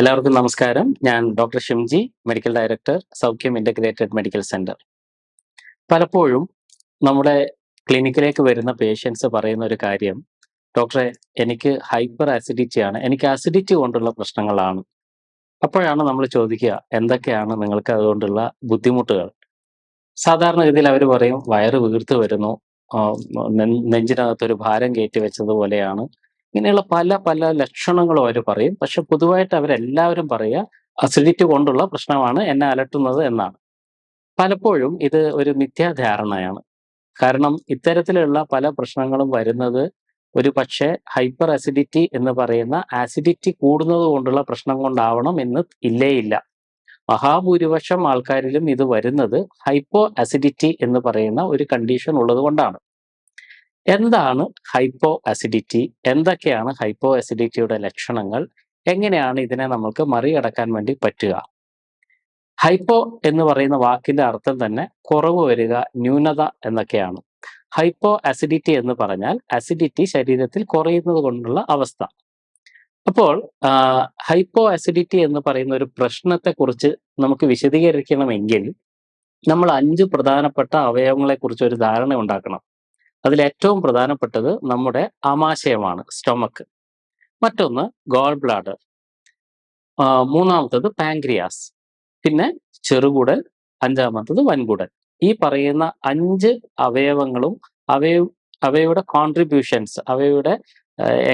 എല്ലാവർക്കും നമസ്കാരം. ഞാൻ doctor Shimji medical director Saukhyam integrated medical centre. പലപ്പോഴും നമ്മുടെ ക്ലിനിക്കിലേക്ക് വരുന്ന പേഷ്യൻസ് പറയുന്ന ഒരു കാര്യം ഡോക്ടറെ എനിക്ക് ഹൈപ്പർ ആസിഡിറ്റി ആണ്. എനിക്ക് ആസിഡിറ്റി കൊണ്ടുള്ള പ്രശ്നങ്ങളാണ്. അപ്പോഴാണ് നമ്മൾ ചോദിക്കുക എന്തൊക്കെയാണ് നിങ്ങൾക്ക് അതുകൊണ്ടുള്ള ബുദ്ധിമുട്ടുകൾ? സാധാരണഗതിയിൽ അവർ പറയും വയറ് വീർത്ത് വരുന്നു. നെഞ്ചിനകത്തൊരു ഭാരം കയറ്റി വെച്ചതുപോലെയാണ്. ഇങ്ങനെയുള്ള പല പല ലക്ഷണങ്ങളും അവർ പറയും. പക്ഷെ പൊതുവായിട്ട് അവരെല്ലാവരും പറയുക അസിഡിറ്റി കൊണ്ടുള്ള പ്രശ്നമാണ് എന്നെ അലട്ടുന്നത് എന്നാണ്. പലപ്പോഴും ഇത് ഒരു മിഥ്യാധാരണയാണ്. കാരണം ഇത്തരത്തിലുള്ള പല പ്രശ്നങ്ങളും വരുന്നത് ഒരു പക്ഷേ ഹൈപ്പർ അസിഡിറ്റി എന്ന് പറയുന്ന ആസിഡിറ്റി കൂടുന്നത് കൊണ്ടുള്ള പ്രശ്നം കൊണ്ടാവണം എന്ന് ഇല്ലേ ഇല്ല മഹാഭൂരിപക്ഷം ആൾക്കാരിലും ഇത് വരുന്നത് ഹൈപ്പോ അസിഡിറ്റി എന്ന് പറയുന്ന ഒരു കണ്ടീഷൻ ഉള്ളത് കൊണ്ടാണ്. എന്താണ് ഹൈപ്പോ അസിഡിറ്റി എന്തൊക്കെയാണ് ഹൈപ്പോ അസിഡിറ്റിയുടെ ലക്ഷണങ്ങൾ? എങ്ങനെയാണ് ഇതിനെ നമുക്ക് മറികടക്കാൻ വേണ്ടി പറ്റുക? ഹൈപ്പോ എന്ന് പറയുന്ന വാക്കിന്റെ അർത്ഥം തന്നെ കുറവ് വരിക ന്യൂനത എന്നൊക്കെയാണ്. ഹൈപ്പോ അസിഡിറ്റി എന്ന് പറഞ്ഞാൽ അസിഡിറ്റി ശരീരത്തിൽ കുറയുന്നത് കൊണ്ടുള്ള അവസ്ഥ. അപ്പോൾ ഹൈപ്പോ അസിഡിറ്റി എന്ന് പറയുന്ന ഒരു പ്രശ്നത്തെ കുറിച്ച് നമുക്ക് വിശദീകരിക്കണമെങ്കിൽ നമ്മൾ അഞ്ച് പ്രധാനപ്പെട്ട അവയവങ്ങളെ കുറിച്ച് ഒരു ധാരണ ഉണ്ടാക്കണം. അതിൽ ഏറ്റവും പ്രധാനപ്പെട്ടത് നമ്മുടെ ആമാശയമാണ് സ്റ്റൊമക്ക് മറ്റൊന്ന് ഗോൾ ബ്ലാഡർ മൂന്നാമത്തത് പാങ്ക്രിയാസ് പിന്നെ ചെറുകുടൽ അഞ്ചാമത്തത് വൻകുടൽ. ഈ പറയുന്ന അഞ്ച് അവയവങ്ങളും അവയ അവയുടെ കോൺട്രിബ്യൂഷൻസ് അവയുടെ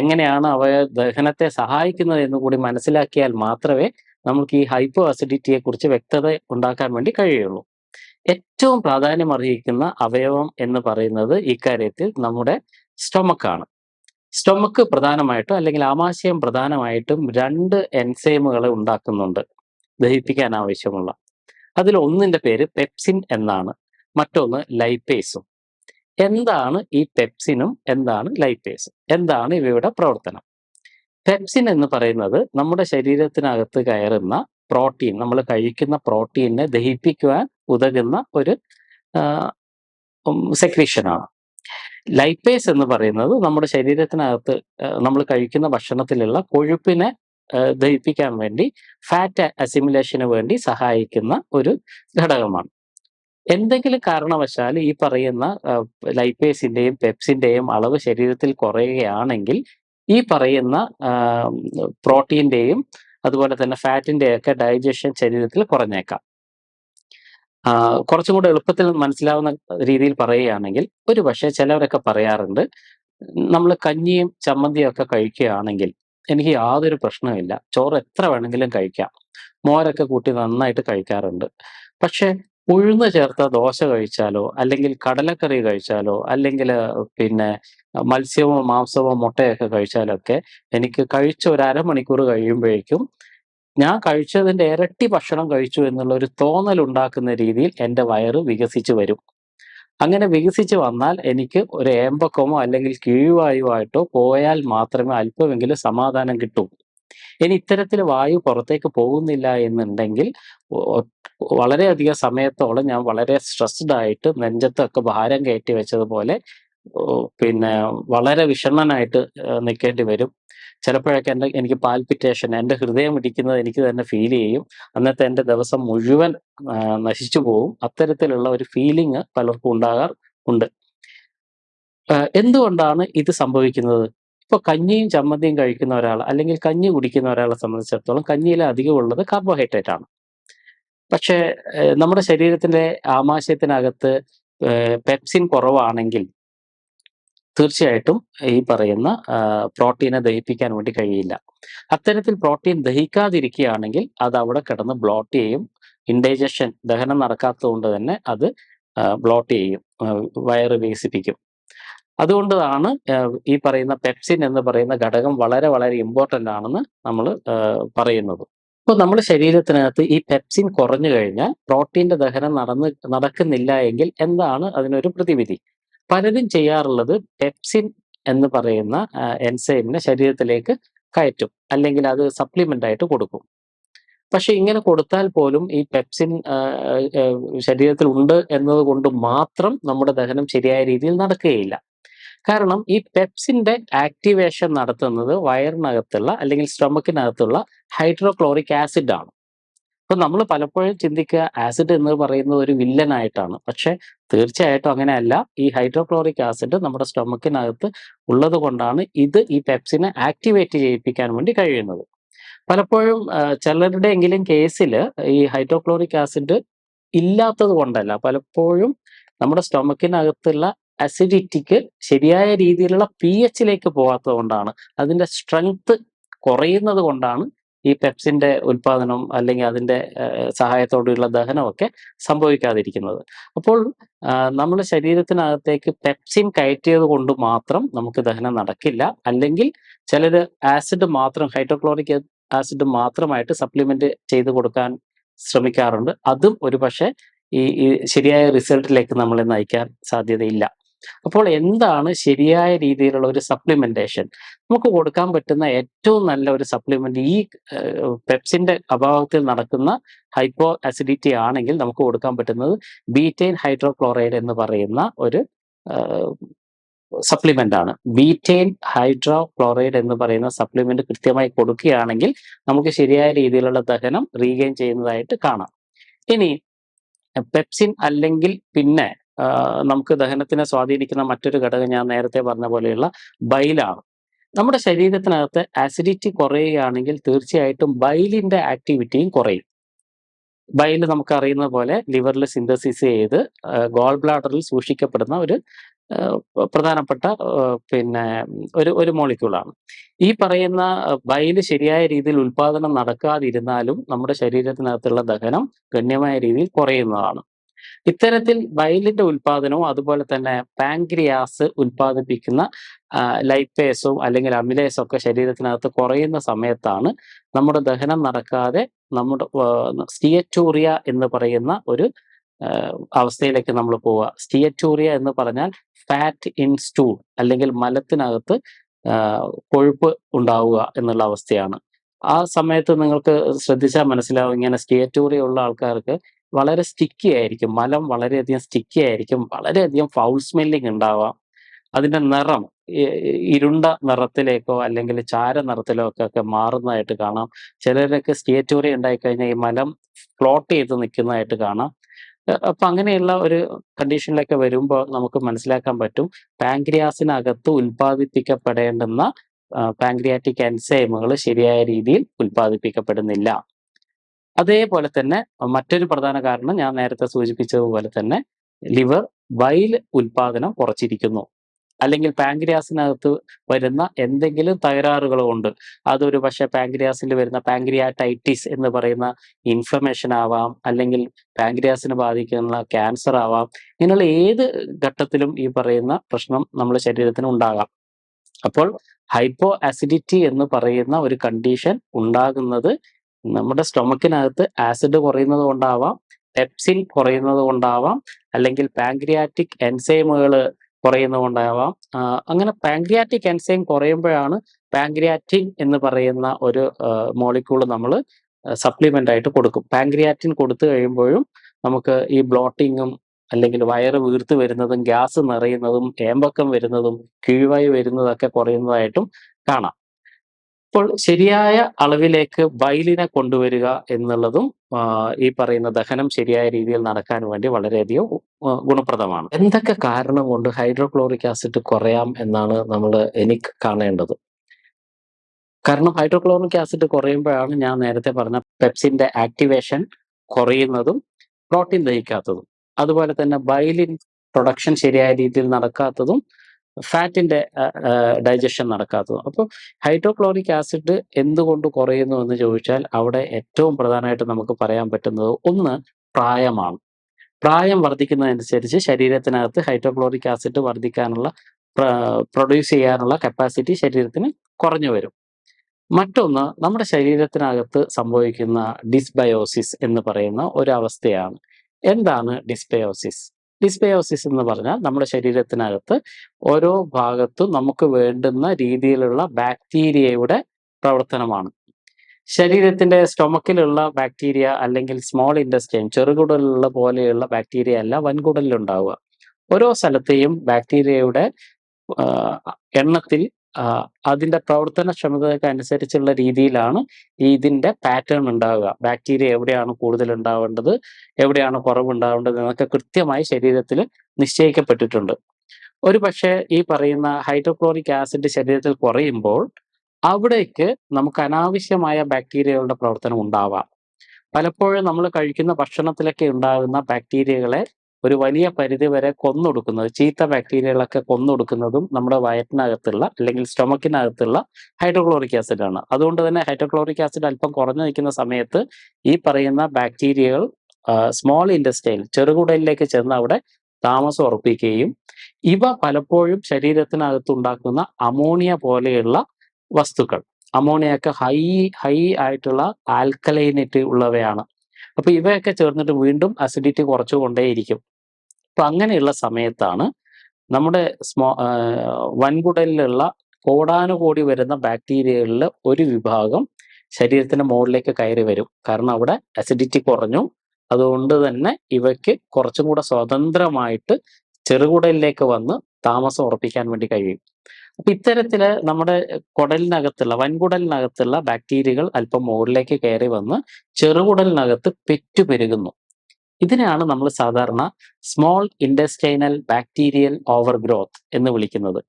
എങ്ങനെയാണ് അവയ ദഹനത്തെ സഹായിക്കുന്നത് എന്ന് കൂടി മനസ്സിലാക്കിയാൽ മാത്രമേ നമുക്ക് ഈ ഹൈപ്പോ അസിഡിറ്റിയെ കുറിച്ച് വ്യക്തത ഉണ്ടാക്കാൻ വേണ്ടി കഴിയുള്ളൂ. ഏറ്റവും പ്രാധാന്യം അർഹിക്കുന്ന അവയവം എന്ന് പറയുന്നത് ഇക്കാര്യത്തിൽ നമ്മുടെ സ്റ്റൊമക്കാണ്. സ്റ്റൊമക്ക് പ്രധാനമായിട്ടും അല്ലെങ്കിൽ ആമാശയം പ്രധാനമായിട്ടും രണ്ട് എൻസൈമുകളെ ഉണ്ടാക്കുന്നുണ്ട് ദഹിപ്പിക്കാൻ ആവശ്യമുള്ള. അതിൽ ഒന്നിന്റെ പേര് പെപ്സിൻ എന്നാണ് മറ്റൊന്ന് ലൈപ്പേസും. എന്താണ് ഈ പെപ്സിനും എന്താണ് ലൈപ്പേസും? എന്താണ് ഇവയുടെ പ്രവർത്തനം? പെപ്സിൻ എന്ന് പറയുന്നത് നമ്മുടെ ശരീരത്തിനകത്ത് കയറുന്ന പ്രോട്ടീൻ നമ്മൾ കഴിക്കുന്ന പ്രോട്ടീനെ ദഹിപ്പിക്കുവാൻ ഉതകുന്ന ഒരു സെക്രീഷനാണ് ലൈപ്പേസ് എന്ന് പറയുന്നത് നമ്മുടെ ശരീരത്തിനകത്ത് നമ്മൾ കഴിക്കുന്ന ഭക്ഷണത്തിലുള്ള കൊഴുപ്പിനെ ദഹിപ്പിക്കാൻ വേണ്ടി ഫാറ്റ് അസിമുലേഷന് വേണ്ടി സഹായിക്കുന്ന ഒരു ഘടകമാണ്. എന്തെങ്കിലും കാരണവശാൽ ഈ പറയുന്ന ലൈപ്പേസിന്റെയും പെപ്സിന്റെയും അളവ് ശരീരത്തിൽ കുറയുകയാണെങ്കിൽ ഈ പറയുന്ന പ്രോട്ടീന്റെയും അതുപോലെ തന്നെ ഫാറ്റിന്റെ ഒക്കെ ഡൈജഷൻ ശരീരത്തിൽ കുറഞ്ഞേക്കാം. കുറച്ചും കൂടെ എളുപ്പത്തിൽ മനസ്സിലാവുന്ന രീതിയിൽ പറയുകയാണെങ്കിൽ ഒരു പക്ഷേ ചിലവരൊക്കെ പറയാറുണ്ട് നമ്മൾ കഞ്ഞിയും ചമ്മന്തിയും ഒക്കെ കഴിക്കുകയാണെങ്കിൽ എനിക്ക് യാതൊരു പ്രശ്നമില്ല ചോറ് എത്ര വേണമെങ്കിലും കഴിക്കാം. മോരൊക്കെ കൂട്ടി നന്നായിട്ട് കഴിക്കാറുണ്ട്. പക്ഷെ ഉഴുന്ന് ചേർത്ത ദോശ കഴിച്ചാലോ അല്ലെങ്കിൽ കടലക്കറി കഴിച്ചാലോ അല്ലെങ്കിൽ പിന്നെ മത്സ്യമോ മാംസമോ മുട്ടയൊക്കെ കഴിച്ചാലൊക്കെ എനിക്ക് കഴിച്ച ഒരു അരമണിക്കൂർ കഴിയുമ്പോഴേക്കും ഞാൻ കഴിച്ചതിന്റെ ഇരട്ടി ഭക്ഷണം കഴിച്ചു എന്നുള്ള ഒരു തോന്നൽ ഉണ്ടാക്കുന്ന രീതിയിൽ എന്റെ വയറ് വികസിച്ചു വരും. അങ്ങനെ വികസിച്ച് വന്നാൽ എനിക്ക് ഒരു ഏമ്പക്കമോ അല്ലെങ്കിൽ കീഴ്വായുവായിട്ടോ പോയാൽ മാത്രമേ അല്പമെങ്കിലും സമാധാനം കിട്ടൂ. ഇനി ഇത്തരത്തിൽ വായു പുറത്തേക്ക് പോകുന്നില്ല എന്നുണ്ടെങ്കിൽ വളരെയധികം സമയത്തോളം ഞാൻ വളരെ സ്ട്രെസ്ഡ് ആയിട്ട് നെഞ്ചത്തൊക്കെ ഭാരം കയറ്റി വെച്ചതുപോലെ പിന്നെ വളരെ വിഷണ്ണനായിട്ട് നിൽക്കേണ്ടി വരും. ചിലപ്പോഴൊക്കെ എന്റെ എനിക്ക് പാൽപിറ്റേഷൻ എന്റെ ഹൃദയം ഇടിക്കുന്നത് എനിക്ക് തന്നെ ഫീൽ ചെയ്യും. അന്നത്തെ എന്റെ ദിവസം മുഴുവൻ നശിച്ചു പോകും. അത്തരത്തിലുള്ള ഒരു ഫീലിംഗ് പലർക്കും ഉണ്ടാകാർ ഉണ്ട്. എന്തുകൊണ്ടാണ് ഇത് സംഭവിക്കുന്നത്? ഇപ്പൊ കഞ്ഞിയും ചമ്മന്തിയും കഴിക്കുന്ന ഒരാൾ അല്ലെങ്കിൽ കഞ്ഞി കുടിക്കുന്ന ഒരാളെ സംബന്ധിച്ചിടത്തോളം കഞ്ഞിയിൽ അധികമുള്ളത് കാർബോഹൈഡ്രേറ്റ് ആണ്. പക്ഷേ നമ്മുടെ ശരീരത്തിന്റെ ആമാശയത്തിനകത്ത് പെപ്സിൻ കുറവാണെങ്കിൽ തീർച്ചയായിട്ടും ഈ പറയുന്ന പ്രോട്ടീനെ ദഹിപ്പിക്കാൻ വേണ്ടി കഴിയില്ല. അത്തരത്തിൽ പ്രോട്ടീൻ ദഹിക്കാതിരിക്കുകയാണെങ്കിൽ അത് അവിടെ കിടന്ന് ബ്ലോട്ട് ചെയ്യും. ഇൻഡൈജഷൻ ദഹനം നടക്കാത്തതുകൊണ്ട് തന്നെ അത് ബ്ലോട്ട് ചെയ്യും. വയറ് വികസിപ്പിക്കും. അതുകൊണ്ടാണ് ഈ പറയുന്ന പെപ്സിൻ എന്ന് പറയുന്ന ഘടകം വളരെ വളരെ ഇമ്പോർട്ടന്റ് ആണെന്ന് നമ്മൾ പറയുന്നത്. അപ്പോൾ നമ്മുടെ ശരീരത്തിനകത്ത് ഈ പെപ്സിൻ കുറഞ്ഞു കഴിഞ്ഞാൽ പ്രോട്ടീന്റെ ദഹനം നടന്ന് നടക്കുന്നില്ല എങ്കിൽ എന്താണ് അതിനൊരു പ്രതിവിധി? പലരും ചെയ്യാറുള്ളത് പെപ്സിൻ എന്ന് പറയുന്ന എൻസൈമിനെ ശരീരത്തിലേക്ക് കയറ്റും. അല്ലെങ്കിൽ അത് സപ്ലിമെന്റ് ആയിട്ട് കൊടുക്കും. പക്ഷെ ഇങ്ങനെ കൊടുത്താൽ പോലും ഈ പെപ്സിൻ ശരീരത്തിൽ ഉണ്ട് എന്നതുകൊണ്ട് മാത്രം നമ്മുടെ ദഹനം ശരിയായ രീതിയിൽ നടക്കുകയില്ല. കാരണം ഈ പെപ്സിന്റെ ആക്ടിവേഷൻ നടത്തുന്നത് വയറിനകത്തുള്ള അല്ലെങ്കിൽ സ്റ്റൊമക്കിനകത്തുള്ള ഹൈഡ്രോക്ലോറിക് ആസിഡ് ആണ് അപ്പൊ നമ്മൾ പലപ്പോഴും ചിന്തിക്കുക ആസിഡ് എന്ന് പറയുന്നത് ഒരു വില്ലനായിട്ടാണ്. പക്ഷെ തീർച്ചയായിട്ടും അങ്ങനെയല്ല. ഈ ഹൈഡ്രോക്ലോറിക് ആസിഡ് നമ്മുടെ സ്റ്റൊമക്കിനകത്ത് ഉള്ളത് കൊണ്ടാണ് ഇത് ഈ പെപ്സിനെ ആക്ടിവേറ്റ് ചെയ്യിപ്പിക്കാൻ വേണ്ടി കഴിയുന്നത്. പലപ്പോഴും ചിലരുടെയെങ്കിലും കേസിൽ ഈ ഹൈഡ്രോക്ലോറിക് ആസിഡ് ഇല്ലാത്തത് കൊണ്ടല്ല. പലപ്പോഴും നമ്മുടെ സ്റ്റൊമക്കിനകത്തുള്ള അസിഡിറ്റിക്ക് ശരിയായ രീതിയിലുള്ള പി എച്ചിലേക്ക് പോകാത്തത് കൊണ്ടാണ്. അതിന്റെ സ്ട്രെങ്ത് കുറയുന്നത് കൊണ്ടാണ് ഈ പെപ്സിന്റെ ഉൽപാദനം അല്ലെങ്കിൽ അതിന്റെ സഹായത്തോടെയുള്ള ദഹനമൊക്കെ സംഭവിക്കാതിരിക്കുന്നത്. അപ്പോൾ നമ്മുടെ ശരീരത്തിനകത്തേക്ക് പെപ്സിൻ കയറ്റിയത് കൊണ്ട് മാത്രം നമുക്ക് ദഹനം നടക്കില്ല. അല്ലെങ്കിൽ ചിലർ ആസിഡ് മാത്രം ഹൈഡ്രോക്ലോറിക് ആസിഡ് മാത്രമായിട്ട് സപ്ലിമെന്റ് ചെയ്ത് കൊടുക്കാൻ ശ്രമിക്കാറുണ്ട്. അതും ഒരു പക്ഷേ ഈ ശരിയായ റിസൾട്ടിലേക്ക് നമ്മളെ നയിക്കാൻ സാധ്യതയില്ല. അപ്പോൾ എന്താണ് ശരിയായ രീതിയിലുള്ള ഒരു സപ്ലിമെന്റേഷൻ നമുക്ക് കൊടുക്കാൻ പറ്റുന്ന ഏറ്റവും നല്ല ഒരു സപ്ലിമെന്റ് ഈ പെപ്സിന്റെ അഭാവത്തിൽ നടക്കുന്ന ഹൈപ്പോ അസിഡിറ്റി ആണെങ്കിൽ നമുക്ക് കൊടുക്കാൻ പറ്റുന്നത് ബീറ്റൈൻ ഹൈഡ്രോക്ലോറൈഡ് എന്ന് പറയുന്ന ഒരു സപ്ലിമെന്റ് ആണ്. ബീറ്റൈൻ ഹൈഡ്രോക്ലോറൈഡ് എന്ന് പറയുന്ന സപ്ലിമെന്റ് കൃത്യമായി കൊടുക്കുകയാണെങ്കിൽ നമുക്ക് ശരിയായ രീതിയിലുള്ള ദഹനം റീഗെയിൻ ചെയ്യുന്നതായിട്ട് കാണാം. ഇനി പെപ്സിൻ അല്ലെങ്കിൽ പിന്നെ നമുക്ക് ദഹനത്തിനെ സ്വാധീനിക്കുന്ന മറ്റൊരു ഘടകം ഞാൻ നേരത്തെ പറഞ്ഞ പോലെയുള്ള ബൈലാണ്. നമ്മുടെ ശരീരത്തിനകത്ത് ആസിഡിറ്റി കുറയുകയാണെങ്കിൽ തീർച്ചയായിട്ടും ബൈലിന്റെ ആക്ടിവിറ്റിയും കുറയും. ബൈൽ നമുക്ക് അറിയുന്ന പോലെ ലിവറിൽ സിന്തസിസ് ചെയ്ത് ഗോൾ ബ്ലാഡറിൽ സൂക്ഷിക്കപ്പെടുന്ന ഒരു പ്രധാനപ്പെട്ട പിന്നെ ഒരു ഒരു മോളിക്യൂളാണ് ഈ പറയുന്ന ബൈൽ ശരിയായ രീതിയിൽ ഉൽപാദനം നടക്കാതിരുന്നാലും നമ്മുടെ ശരീരത്തിനകത്തുള്ള ദഹനം ഗണ്യമായ രീതിയിൽ കുറയുന്നതാണ്. ഇത്തരത്തിൽ വയലിന്റെ ഉൽപാദനവും അതുപോലെ തന്നെ പാങ്ക്രിയാസ് ഉൽപ്പാദിപ്പിക്കുന്ന ലൈപ്പേസും അല്ലെങ്കിൽ അമിലേസും ഒക്കെ ശരീരത്തിനകത്ത് കുറയുന്ന സമയത്താണ് നമ്മുടെ ദഹനം നടക്കാതെ നമ്മുടെ സ്റ്റിയറ്റൂറിയ എന്ന് പറയുന്ന ഒരു അവസ്ഥയിലേക്ക് നമ്മൾ പോവുക. സ്റ്റിയറ്റൂറിയ എന്ന് പറഞ്ഞാൽ ഫാറ്റ് ഇൻ സ്റ്റൂൾ അല്ലെങ്കിൽ മലത്തിനകത്ത് കൊഴുപ്പ് ഉണ്ടാവുക എന്നുള്ള അവസ്ഥയാണ്. ആ സമയത്ത് നിങ്ങൾക്ക് ശ്രദ്ധിച്ചാൽ മനസ്സിലാവും ഇങ്ങനെ സ്റ്റിയറ്റൂറിയ ഉള്ള ആൾക്കാർക്ക് വളരെ സ്റ്റിക്കി ആയിരിക്കും. മലം വളരെയധികം സ്റ്റിക്കി ആയിരിക്കും. വളരെയധികം ഫൗൾ സ്മെല്ലിംഗ് ഉണ്ടാവാം. അതിന്റെ നിറം ഇരുണ്ട നിറത്തിലേക്കോ അല്ലെങ്കിൽ ചാര നിറത്തിലോ ഒക്കെ മാറുന്നതായിട്ട് കാണാം. ചിലരൊക്കെ സ്റ്റേറ്റോറി ഉണ്ടായിക്കഴിഞ്ഞാൽ ഈ മലം ഫ്ലോട്ട് ചെയ്ത് നിൽക്കുന്നതായിട്ട് കാണാം. അപ്പൊ അങ്ങനെയുള്ള ഒരു കണ്ടീഷനിലൊക്കെ വരുമ്പോൾ നമുക്ക് മനസ്സിലാക്കാൻ പറ്റും. പാങ്ക്രിയാസിനകത്ത് ഉൽപ്പാദിപ്പിക്കപ്പെടേണ്ടുന്ന പാങ്ക്രിയാറ്റിക് എൻസൈമുകൾ ശരിയായ രീതിയിൽ ഉൽപ്പാദിപ്പിക്കപ്പെടുന്നില്ല. അതേപോലെ തന്നെ മറ്റൊരു പ്രധാന കാരണം ഞാൻ നേരത്തെ സൂചിപ്പിച്ചതുപോലെ തന്നെ ലിവർ വൈൽ ഉൽപാദനം കുറച്ചിരിക്കുന്നു. അല്ലെങ്കിൽ പാങ്ക്രിയാസിനകത്ത് വരുന്ന എന്തെങ്കിലും തകരാറുകൾ കൊണ്ട് അതൊരു പക്ഷെ പാങ്ക്രിയാസിൽ വരുന്ന പാങ്ക്രിയാറ്റൈറ്റിസ് എന്ന് പറയുന്ന ഇൻഫ്ലമേഷൻ ആവാം അല്ലെങ്കിൽ പാങ്ക്രിയാസിനെ ബാധിക്കുന്ന ക്യാൻസർ ആവാം ഇങ്ങനെയുള്ള ഏത് ഘട്ടത്തിലും ഈ പറയുന്ന പ്രശ്നം നമ്മുടെ ശരീരത്തിന് ഉണ്ടാകാം. അപ്പോൾ ഹൈപ്പോ അസിഡിറ്റി എന്ന് പറയുന്ന ഒരു കണ്ടീഷൻ ഉണ്ടാകുന്നത് നമ്മുടെ സ്റ്റൊമക്കിനകത്ത് ആസിഡ് കുറയുന്നത് കൊണ്ടാവാം പെപ്സിൻ കുറയുന്നത് കൊണ്ടാവാം അല്ലെങ്കിൽ പാങ്ക്രിയാറ്റിക് എൻസൈമുകൾ കുറയുന്നത് കൊണ്ടാവാം. അങ്ങനെ പാങ്ക്രിയാറ്റിക് എൻസൈം കുറയുമ്പോഴാണ് പാങ്ക്രിയാറ്റിൻ എന്ന് പറയുന്ന ഒരു മോളിക്യൂൾ നമ്മൾ സപ്ലിമെന്റ് ആയിട്ട് കൊടുക്കും. പാങ്ക്രിയാറ്റിൻ കൊടുത്തു കഴിയുമ്പോഴും നമുക്ക് ഈ ബ്ലോട്ടിങ്ങും അല്ലെങ്കിൽ വയറ് വീർത്ത് വരുന്നതും ഗ്യാസ് നിറയുന്നതും ഏമ്പക്കം വരുന്നതും കിഴിവായി വരുന്നതൊക്കെ കുറയുന്നതായിട്ടും കാണാം. അപ്പോൾ ശരിയായ അളവിലേക്ക് ബൈലിനെ കൊണ്ടുവരിക എന്നുള്ളതും ഈ പറയുന്ന ദഹനം ശരിയായ രീതിയിൽ നടക്കാൻ വേണ്ടി വളരെയധികം ഗുണപ്രദമാണ്. എന്തൊക്കെ കാരണം കൊണ്ട് ഹൈഡ്രോക്ലോറിക് ആസിഡ് കുറയാം എന്നാണ് നമ്മൾ എനിക്ക് കാണേണ്ടത്? കാരണം ഹൈഡ്രോക്ലോറിക് ആസിഡ് കുറയുമ്പോഴാണ് ഞാൻ നേരത്തെ പറഞ്ഞ പെപ്സിന്റെ ആക്ടിവേഷൻ കുറയുന്നതും പ്രോട്ടീൻ ദഹിക്കാത്തതും. അതുപോലെ തന്നെ ബൈലിൻ പ്രൊഡക്ഷൻ ശരിയായ രീതിയിൽ നടക്കാത്തതും ഫാറ്റിന്റെ ഡൈജഷൻ നടക്കാത്തതും. അപ്പോൾ ഹൈഡ്രോക്ലോറിക് ആസിഡ് എന്തുകൊണ്ട് കുറയുന്നു എന്ന് ചോദിച്ചാൽ അവിടെ ഏറ്റവും പ്രധാനമായിട്ട് നമുക്ക് പറയാൻ പറ്റുന്നത് ഒന്ന് പ്രായമാണ്. പ്രായം വർദ്ധിക്കുന്നതനുസരിച്ച് ശരീരത്തിനകത്ത് ഹൈഡ്രോക്ലോറിക് ആസിഡ് വർദ്ധിക്കാനുള്ള പ്രൊഡ്യൂസ് ചെയ്യാനുള്ള കപ്പാസിറ്റി ശരീരത്തിന് കുറഞ്ഞു വരും. മറ്റൊന്ന് നമ്മുടെ ശരീരത്തിനകത്ത് സംഭവിക്കുന്ന ഡിസ്ബയോസിസ് എന്ന് പറയുന്ന ഒരു അവസ്ഥയാണ് എന്താണ് ഡിസ്ബയോസിസ്? ഡിസ്ബയോസിസ് എന്ന് പറഞ്ഞാൽ നമ്മുടെ ശരീരത്തിനകത്ത് ഓരോ ഭാഗത്തും നമുക്ക് വേണ്ടുന്ന രീതിയിലുള്ള ബാക്ടീരിയയുടെ പ്രവർത്തനമാണ്. ശരീരത്തിന്റെ സ്റ്റൊമക്കിലുള്ള ബാക്ടീരിയ അല്ലെങ്കിൽ സ്മോൾ ഇൻഡസ്റ്റൈൻ ചെറുകുടലുള്ള പോലെയുള്ള ബാക്ടീരിയ അല്ല വൻകുടലിലുണ്ടാവുക. ഓരോ സ്ഥലത്തെയും ബാക്ടീരിയയുടെ എണ്ണത്തിൽ ആഹ് അതിന്റെ പ്രവർത്തനക്ഷമതയ്ക്ക് അനുസരിച്ചുള്ള രീതിയിലാണ് ഇതിന്റെ പാറ്റേൺ ഉണ്ടാവുക. ബാക്ടീരിയ എവിടെയാണ് കൂടുതൽ ഉണ്ടാവേണ്ടത്, എവിടെയാണ് കുറവുണ്ടാവേണ്ടത് എന്നൊക്കെ കൃത്യമായി ശരീരത്തിൽ നിശ്ചയിക്കപ്പെട്ടിട്ടുണ്ട്. ഒരു പക്ഷേ ഈ പറയുന്ന ഹൈഡ്രോക്ലോറിക് ആസിഡ് ശരീരത്തിൽ കുറയുമ്പോൾ അവിടേക്ക് നമുക്ക് അനാവശ്യമായ ബാക്ടീരിയകളുടെ പ്രവർത്തനം ഉണ്ടാവാം. പലപ്പോഴും നമ്മൾ കഴിക്കുന്ന ഭക്ഷണത്തിലൊക്കെ ഉണ്ടാകുന്ന ബാക്ടീരിയകളെ ഒരു വലിയ പരിധി വരെ കൊന്നൊടുക്കുന്നത് ചീത്ത ബാക്ടീരിയകളൊക്കെ കൊന്നൊടുക്കുന്നതും നമ്മുടെ വയറ്റിനകത്തുള്ള അല്ലെങ്കിൽ സ്റ്റൊമക്കിനകത്തുള്ള ഹൈഡ്രോക്ലോറിക് ആസിഡ് ആണ്. അതുകൊണ്ട് തന്നെ ഹൈഡ്രോക്ലോറിക് ആസിഡ് അല്പം കുറഞ്ഞു നിൽക്കുന്ന സമയത്ത് ഈ പറയുന്ന ബാക്ടീരിയകൾ സ്മോൾ ഇന്റെസ്റ്റൈൻ ചെറുകുടലിലേക്ക് ചെന്ന് അവിടെ താമസം ഉറപ്പിക്കുകയും ഇവ പലപ്പോഴും ശരീരത്തിനകത്ത് ഉണ്ടാക്കുന്ന അമോണിയ പോലെയുള്ള വസ്തുക്കൾ അമോണിയൊക്കെ ഹൈ ഹൈ ആയിട്ടുള്ള ആൽക്കലൈനിറ്റി ഉള്ളവയാണ്. അപ്പൊ ഇവയൊക്കെ ചേർന്നിട്ട് വീണ്ടും അസിഡിറ്റി കുറച്ചുകൊണ്ടേയിരിക്കും. അപ്പൊ അങ്ങനെയുള്ള സമയത്താണ് നമ്മുടെ സ്മോ വൻകുടലിലുള്ള കോടാനുകോടി വരുന്ന ബാക്ടീരിയകളിൽ ഒരു വിഭാഗം ശരീരത്തിന്റെ മുകളിലേക്ക് കയറി വരും. കാരണം അവിടെ അസിഡിറ്റി കുറഞ്ഞു. അതുകൊണ്ട് തന്നെ ഇവയ്ക്ക് കുറച്ചും കൂടെ സ്വതന്ത്രമായിട്ട് ചെറുകുടലിലേക്ക് വന്ന് താമസം ഉറപ്പിക്കാൻ വേണ്ടി കഴിയും. അപ്പൊ ഇത്തരത്തിൽ നമ്മുടെ കുടലിനകത്തുള്ള വൻകുടലിനകത്തുള്ള ബാക്ടീരിയകൾ അല്പം മുകളിലേക്ക് കയറി വന്ന് ചെറുകുടലിനകത്ത് പെറ്റുപെരുകുന്നു. ഇതിനെയാണ് നമ്മൾ സാധാരണ small intestinal bacterial over growth എന്ന് വിളിക്കുന്നത്.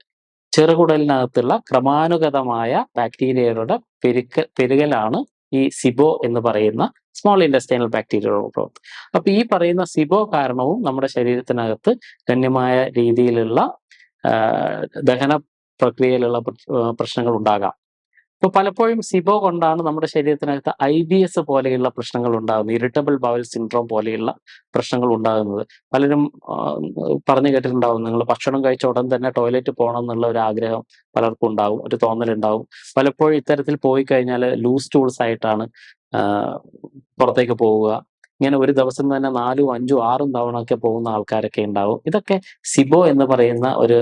ചെറുകുടലിനകത്തുള്ള ക്രമാനുഗതമായ ബാക്ടീരിയകളുടെ പെരുക്ക പെരുകലാണ് ഈ സിബോ എന്ന് പറയുന്ന സ്മോൾ ഇൻഡസ്റ്റൈനൽ ബാക്ടീരിയൽ ഗ്രോത്ത്. അപ്പൊ ഈ പറയുന്ന സിബോ കാരണവും നമ്മുടെ ശരീരത്തിനകത്ത് ഗണ്യമായ രീതിയിലുള്ള ദഹന പ്രക്രിയയിലുള്ള പ്രശ്നങ്ങൾ ഉണ്ടാകാം. ഇപ്പൊ പലപ്പോഴും സിബോ കൊണ്ടാണ് നമ്മുടെ ശരീരത്തിനകത്ത് ഐ ബി എസ് പോലെയുള്ള പ്രശ്നങ്ങൾ ഉണ്ടാകുന്നത്. ഇറിറ്റബിൾ ബവൽ സിൻഡ്രോം പോലെയുള്ള പ്രശ്നങ്ങൾ ഉണ്ടാകുന്നത്. പലരും പറഞ്ഞു കേട്ടിട്ടുണ്ടാകും നിങ്ങൾ ഭക്ഷണം കഴിച്ച ഉടൻ തന്നെ ടോയ്ലറ്റ് പോകണം എന്നുള്ള ഒരു ആഗ്രഹം പലർക്കും ഉണ്ടാകും ഒരു തോന്നലുണ്ടാവും. പലപ്പോഴും ഇത്തരത്തിൽ പോയി കഴിഞ്ഞാൽ ലൂസ് ടൂൾസ് ആയിട്ടാണ് പുറത്തേക്ക് പോവുക. ഇങ്ങനെ ഒരു ദിവസം തന്നെ 4ഉം 5ഉം 6ഉം തവണ ഒക്കെ പോകുന്ന ആൾക്കാരൊക്കെ ഉണ്ടാവും. ഇതൊക്കെ സിബോ എന്ന് പറയുന്ന ഒരു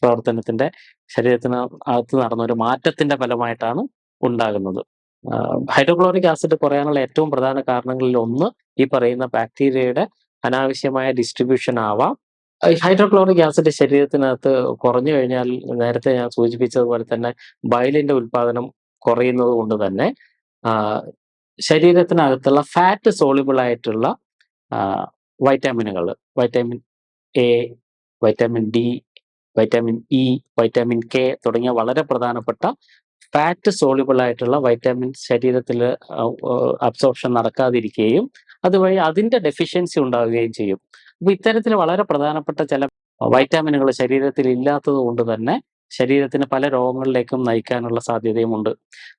പ്രവർത്തനത്തിന്റെ ശരീരത്തിന് അകത്ത് നടന്ന ഒരു മാറ്റത്തിന്റെ ഫലമായിട്ടാണ് ഉണ്ടാകുന്നത്. ഹൈഡ്രോക്ലോറിക് ആസിഡ് കുറയാനുള്ള ഏറ്റവും പ്രധാന കാരണങ്ങളിൽ ഒന്ന് ഈ പറയുന്ന ബാക്ടീരിയയുടെ അനാവശ്യമായ ഡിസ്ട്രിബ്യൂഷൻ ആവാം. ഹൈഡ്രോക്ലോറിക് ആസിഡ് ശരീരത്തിനകത്ത് കുറഞ്ഞു കഴിഞ്ഞാൽ നേരത്തെ ഞാൻ സൂചിപ്പിച്ചതുപോലെ തന്നെ ബയലിന്റെ ഉൽപാദനം കുറയുന്നത് കൊണ്ട് തന്നെ ശരീരത്തിനകത്തുള്ള ഫാറ്റ് സോളിബിൾ ആയിട്ടുള്ള വൈറ്റാമിനുകൾ vitamin A, vitamin D, vitamin E, vitamin K തുടങ്ങിയ വളരെ പ്രധാനപ്പെട്ട ഫാറ്റ് സോളിബിൾ ആയിട്ടുള്ള വൈറ്റാമിൻ ആഹ് അബ്സോർപ്ഷൻ നടക്കാതിരിക്കുകയും അതുവഴി അതിന്റെ ഡെഫിഷ്യൻസി ഉണ്ടാവുകയും ചെയ്യും. അപ്പൊ ഇത്തരത്തിൽ വളരെ പ്രധാനപ്പെട്ട ചില വൈറ്റാമിനുകൾ ശരീരത്തിൽ ഇല്ലാത്തത് കൊണ്ട് തന്നെ ശരീരത്തിന് പല രോഗങ്ങളിലേക്കും നയിക്കാനുള്ള സാധ്യതയുമുണ്ട്.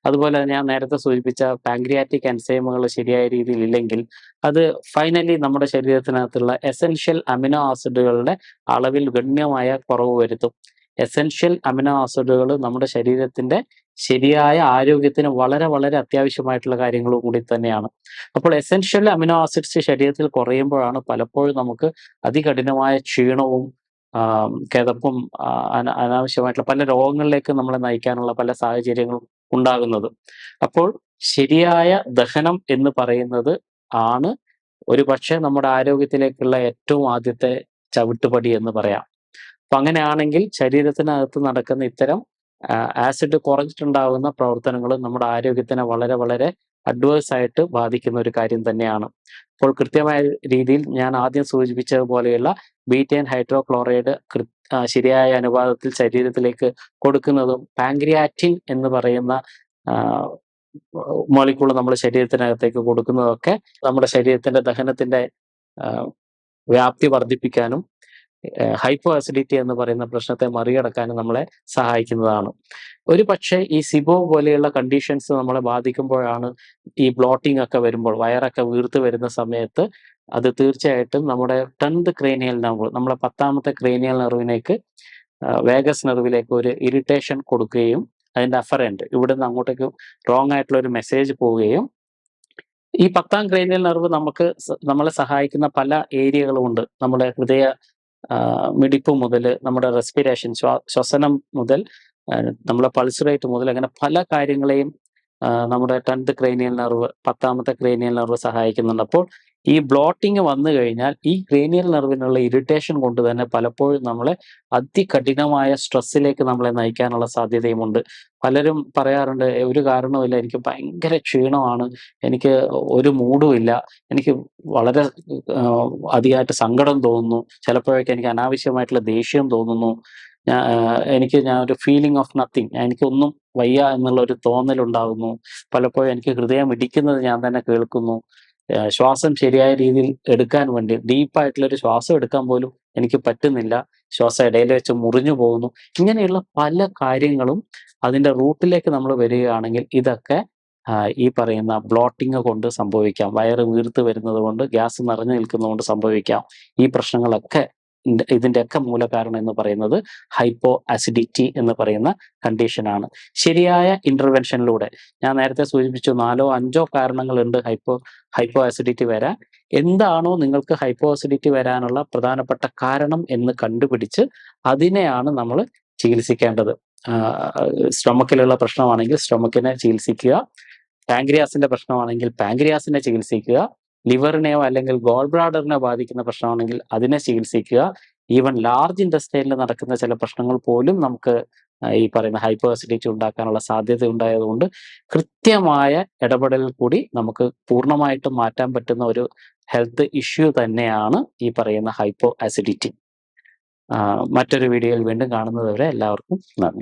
അതുപോലെ ഞാൻ നേരത്തെ സൂചിപ്പിച്ച പാങ്ക്രിയാറ്റിക് എൻസൈമുകൾ ശരിയായ രീതിയിൽ ഇല്ലെങ്കിൽ അത് ഫൈനലി നമ്മുടെ ശരീരത്തിനകത്തുള്ള എസെൻഷ്യൽ അമിനോ ആസിഡുകളുടെ അളവിൽ ഗണ്യമായ കുറവ് വരുത്തും. എസെൻഷ്യൽ അമിനോ ആസിഡുകൾ നമ്മുടെ ശരീരത്തിന്റെ ശരിയായ ആരോഗ്യത്തിന് വളരെ വളരെ അത്യാവശ്യമായിട്ടുള്ള കാര്യങ്ങളും കൂടി തന്നെയാണ്. അപ്പോൾ എസെൻഷ്യൽ അമിനോ ആസിഡ്സ് ശരീരത്തിൽ കുറയുമ്പോഴാണ് പലപ്പോഴും നമുക്ക് അതികഠിനമായ ക്ഷീണവും കിതപ്പും അന അനാവശ്യമായിട്ടുള്ള പല രോഗങ്ങളിലേക്ക് നമ്മളെ നയിക്കാനുള്ള പല സാഹചര്യങ്ങളും ഉണ്ടാകുന്നത്. അപ്പോൾ ശരിയായ ദഹനം എന്ന് പറയുന്നത് ആണ് ഒരു പക്ഷേ നമ്മുടെ ആരോഗ്യത്തിലേക്കുള്ള ഏറ്റവും ആദ്യത്തെ ചവിട്ടുപടി എന്ന് പറയാം. അപ്പൊ അങ്ങനെയാണെങ്കിൽ ശരീരത്തിനകത്ത് നടക്കുന്ന ഇത്തരം ആസിഡ് കുറഞ്ഞിട്ടുണ്ടാകുന്ന പ്രവർത്തനങ്ങൾ നമ്മുടെ ആരോഗ്യത്തിനെ വളരെ വളരെ അഡ്വേഴ്സ് ആയിട്ട് ബാധിക്കുന്ന ഒരു കാര്യം തന്നെയാണ്. അപ്പോൾ കൃത്യമായ രീതിയിൽ ഞാൻ ആദ്യം സൂചിപ്പിച്ചതുപോലെയുള്ള ബീറ്റൈൻ ഹൈഡ്രോക്ലോറൈഡ് ശരിയായ അനുപാതത്തിൽ ശരീരത്തിലേക്ക് കൊടുക്കുന്നതും പാങ്ക്രിയാറ്റിൻ എന്ന് പറയുന്ന മോളിക്കൂൾ നമ്മുടെ ശരീരത്തിനകത്തേക്ക് കൊടുക്കുന്നതൊക്കെ നമ്മുടെ ശരീരത്തിന്റെ ദഹനത്തിന്റെ വ്യാപ്തി വർദ്ധിപ്പിക്കാനും ഹൈപ്പോ അസിഡിറ്റി എന്ന് പറയുന്ന പ്രശ്നത്തെ മറികടക്കാനും നമ്മളെ സഹായിക്കുന്നതാണ്. ഒരു പക്ഷേ ഈ സിബോ പോലെയുള്ള കണ്ടീഷൻസ് നമ്മളെ ബാധിക്കുമ്പോഴാണ് ഈ ബ്ലോട്ടിംഗ് ഒക്കെ വരുമ്പോൾ വയറൊക്കെ വീർത്ത് വരുന്ന സമയത്ത് അത് തീർച്ചയായിട്ടും നമ്മുടെ 10th ക്രേനിയൽ നെർവ് നമ്മളെ 10ാമത്തെ ക്രേനിയൽ നെർവിലേക്ക് ആഹ് വേഗസ് നെർവിലേക്ക് ഒരു ഇറിറ്റേഷൻ കൊടുക്കുകയും അതിന്റെ ഇവിടെ നിന്ന് അങ്ങോട്ടേക്ക് റോങ് ആയിട്ടുള്ള ഒരു മെസ്സേജ് പോവുകയും ഈ 10ാം ക്രേനിയൽ നെർവ് നമുക്ക് നമ്മളെ സഹായിക്കുന്ന പല ഏരിയകളും ഉണ്ട്. നമ്മുടെ ഹൃദയ മിടിപ്പ് മുതൽ നമ്മുടെ റെസ്പിറേഷൻ ശ്വാ ശ്വസനം മുതൽ നമ്മുടെ പൾസ് റേറ്റ് മുതൽ അങ്ങനെ പല കാര്യങ്ങളെയും നമ്മുടെ 10th ക്രേനിയൽ നെർവ് 10ാമത്തെ ക്രേനിയൽ നെർവ് സഹായിക്കുന്നുണ്ട്. അപ്പോൾ ഈ ബ്ലോട്ടിങ് വന്നു കഴിഞ്ഞാൽ ഈ ക്രീനിയൽ നെർവിനുള്ള ഇറിറ്റേഷൻ കൊണ്ട് തന്നെ പലപ്പോഴും നമ്മളെ അതികഠിനമായ സ്ട്രെസ്സിലേക്ക് നമ്മളെ നയിക്കാനുള്ള സാധ്യതയുമുണ്ട്. പലരും പറയാറുണ്ട് ഒരു കാരണവുമില്ല എനിക്ക് ഭയങ്കര ക്ഷീണമാണ് എനിക്ക് ഒരു മൂഡുമില്ല എനിക്ക് വളരെ അധികമായിട്ട് സങ്കടം തോന്നുന്നു ചിലപ്പോഴൊക്കെ എനിക്ക് അനാവശ്യമായിട്ടുള്ള ദേഷ്യം തോന്നുന്നു ഞാൻ എനിക്ക് ഞാൻ ഒരു ഫീലിംഗ് ഓഫ് നത്തിങ് എനിക്കൊന്നും വയ്യ എന്നുള്ള ഒരു തോന്നലുണ്ടാകുന്നു പലപ്പോഴും എനിക്ക് ഹൃദയം ഇടിക്കുന്നത് ഞാൻ തന്നെ കേൾക്കുന്നു. ശ്വാസം ശരിയായ രീതിയിൽ എടുക്കാൻ വേണ്ടി ഡീപ്പായിട്ടുള്ള ഒരു ശ്വാസം എടുക്കാൻ പോലും എനിക്ക് പറ്റുന്നില്ല. ശ്വാസം ഇടയിൽ വെച്ച് മുറിഞ്ഞു പോകുന്നു. ഇങ്ങനെയുള്ള പല കാര്യങ്ങളും അതിന്റെ റൂട്ടിലേക്ക് നമ്മൾ വരികയാണെങ്കിൽ ഇതൊക്കെ ഈ പറയുന്ന ബ്ലോട്ടിങ് കൊണ്ട് സംഭവിക്കാം. വയറ് വീർത്ത് വരുന്നത് കൊണ്ട് ഗ്യാസ് നിറഞ്ഞു നിൽക്കുന്നത് കൊണ്ട് സംഭവിക്കാം. ഈ പ്രശ്നങ്ങളൊക്കെ ഇതിന്റെയൊക്കെ മൂലകാരണം എന്ന് പറയുന്നത് ഹൈപ്പോ അസിഡിറ്റി എന്ന് പറയുന്ന കണ്ടീഷനാണ് ശരിയായ ഇന്റർവെൻഷനിലൂടെ ഞാൻ നേരത്തെ സൂചിപ്പിച്ചു നാലോ അഞ്ചോ കാരണങ്ങളുണ്ട് ഹൈപ്പോ ഹൈപ്പോ അസിഡിറ്റി വരാൻ. എന്താണോ നിങ്ങൾക്ക് ഹൈപ്പോ അസിഡിറ്റി വരാനുള്ള പ്രധാനപ്പെട്ട കാരണം എന്ന് കണ്ടുപിടിച്ച് അതിനെയാണ് നമ്മൾ ചികിത്സിക്കേണ്ടത്. സ്റ്റൊമക്കിലുള്ള പ്രശ്നമാണെങ്കിൽ സ്റ്റൊമക്കിനെ ചികിത്സിക്കുക. പാങ്ക്രിയാസിന്റെ പ്രശ്നമാണെങ്കിൽ പാങ്ക്രിയാസിനെ ചികിത്സിക്കുക. ലിവറിനെയോ അല്ലെങ്കിൽ ഗോൾ ബ്രാഡറിനെയോ ബാധിക്കുന്ന പ്രശ്നമാണെങ്കിൽ അതിനെ ചികിത്സിക്കുക. ഈവൻ ലാർജ് ഇൻഡസ്ട്രിയിൽ നടക്കുന്ന ചില പ്രശ്നങ്ങൾ പോലും നമുക്ക് ഈ പറയുന്ന ഹൈപ്പോ അസിഡിറ്റി ഉണ്ടാക്കാനുള്ള സാധ്യത ഉണ്ടായതുകൊണ്ട് കൃത്യമായ ഇടപെടലിൽ കൂടി നമുക്ക് പൂർണമായിട്ടും മാറ്റാൻ പറ്റുന്ന ഒരു ഹെൽത്ത് ഇഷ്യൂ തന്നെയാണ് ഈ പറയുന്ന ഹൈപ്പോ അസിഡിറ്റി മറ്റൊരു വീഡിയോയിൽ വീണ്ടും കാണുന്നതുവരെ എല്ലാവർക്കും നന്ദി.